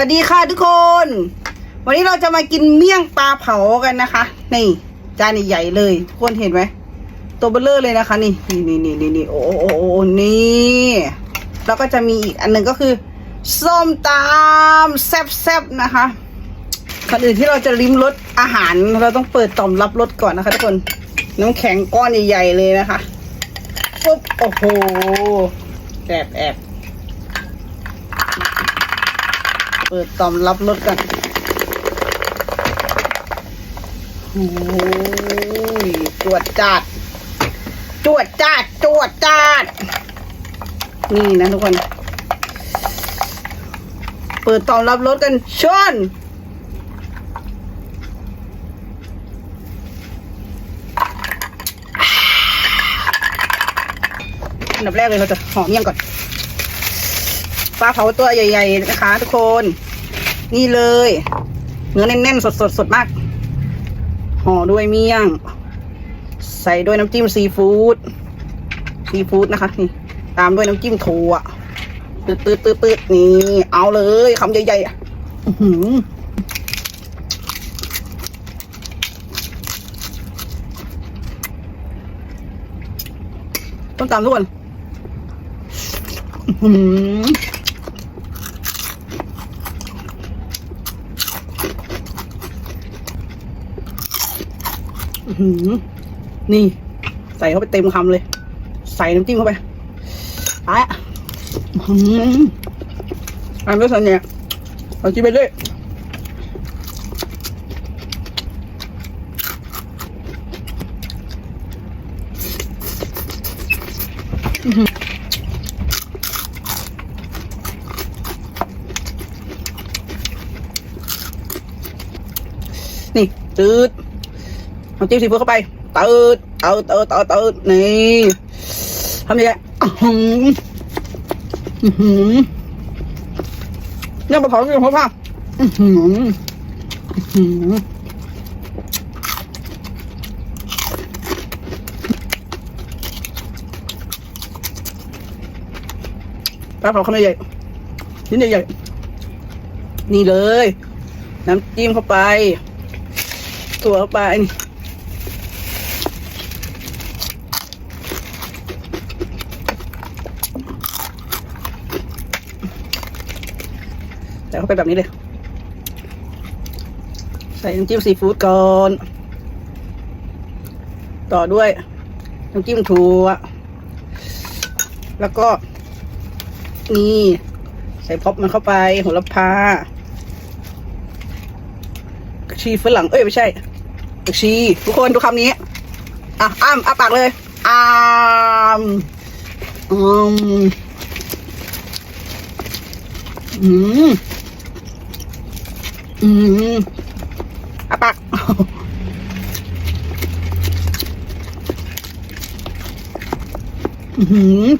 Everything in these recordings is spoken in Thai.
วัสดีค่ะทุกคน วันนี้เราจะมากินเมี่ยงปลาเผากันนะคะ นี่จานใหญ่เลย ทุกคนเห็นไหมตัวเบลเลอร์เลยนะคะ นี่นี่นี่นี่นี่โอ้โอ้โอ้นี่แล้วก็จะมีอีกอันหนึ่งก็คือส้มตำแซ่บๆนะคะก่อนอื่นที่เราจะลิ้มรสอาหารเราต้องเปิดต่อมรับรสก่อนนะคะ ทุกคนน้ำแข็งก้อนใหญ่ๆเลยนะคะปุ๊บโอ้โหแอบแอบ เปิดต่อมรับรสกันโอ้ยจวดจาดจวดจาดจวดจาดนี่นะทุกคน เปิดต่อมรับรสกันชนอันดับแรกเลยเราจะหอมเมี่ยงก่อน ปลาเผาตัวใหญ่ ๆ นะคะ ทุกคน นี่เลย เนื้อแน่นๆสดๆสดมากห่อด้วยเมี่ยง ใส่ด้วยน้ำจิ้มซีฟู้ดซีฟู้ดนะคะนี่ตามด้วยน้ำจิ้มถั่วตืดตืดตืดตืดนี่ เอาเลยคำใหญ่ๆอะอื้อหือต้นตามทุกคนอื้อหือ อื้อหือ นี่ ใส่เข้าไปเต็มคำเลย ใส่น้ำจิ้มเข้าไปไปอะอันนี้สันเนี่ยเอาจิ้มไปเลยนี่ตืด น้ำจิ้มซีฟู้ดเข้าไปเติร์ดเติร์ดเติร์ดเติร์ดเติร์ดนี่ทำยังไงอื้อหืออื้อหือเนี่ยมาเผาเนี่ยเพราะว่าอื้อหืออื้อหือปลาเผาคำใหญ่ๆชิ้นใหญ่นี่เลย น้ำจิ้มเข้าไปตัวเข้าไป ใส่เข้าไปแบบนี้เลย ใส่น้ำจิ้มซีฟู้ดก่อน ต่อด้วยน้ำจิ้มถั่ว แล้วก็นี่ใส่พร็อปมันเข้าไปโหระพาชีฝรั่งเอ้ย ไม่ใช่ผักชี ทุกคนดูคำนี้ อะอ้ามอ้าปากเลย อ้ามอืม อืมอืมอาปากอืม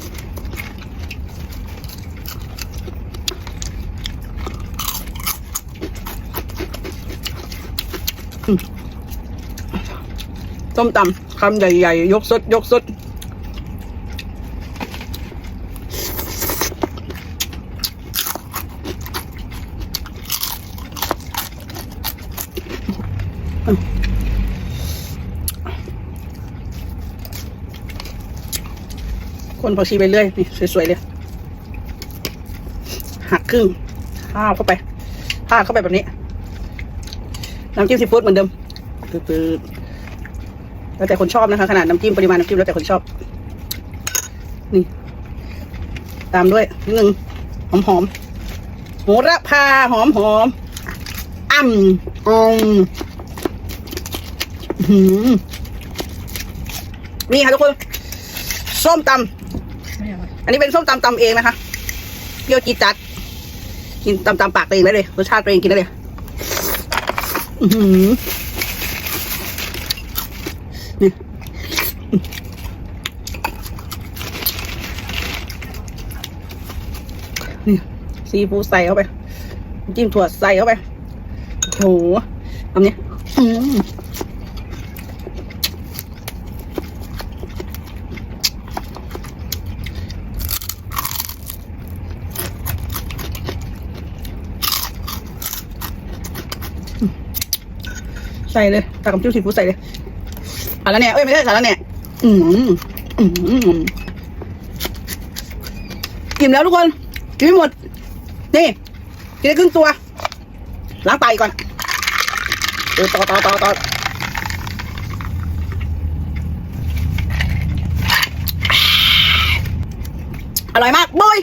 ส้มตำคำใหญ่ๆ ยกสด ยกสด คนผักชีไปเรื่อยนี่สวยๆเลย หักครึ่งข้าวเข้าไปพาเข้าไปแบบนี้ น้ำจิ้มซีฟู้ดเหมือนเดิมปืดๆแล้วแต่คนชอบนะคะ ขนาดน้ำจิ้มปริมาณน้ำจิ้มแล้วแต่คนชอบ นี่ ตามด้วยนิดนึงหอมหอมๆโหระพาหอมหอมๆอ่ำอม นี่ค่ะทุกคนส้มตำอันนี้เป็นส้มตำตำเองนะคะเปรี้ยวจีจัด กินตำตำปากตัวเองได้เลยรสชาติตัวเองกินได้เลยนี่นี่ซีฟู้ดใส่เข้าไป จิ้มถั่วใส่เข้าไปโอ้โหทำเนี้ย ใส่เลยตักกับจิ้มซีฟู้ดใส่เลยสาระแหน่เอ้ยไม่ใช่สาระแหน่อืมอืมกินแล้วทุกคนกินไม่หมด นี่กินได้ครึ่งตัวล้างปากก่อนเออต่อต่อต่อต่ออร่อยมากบอย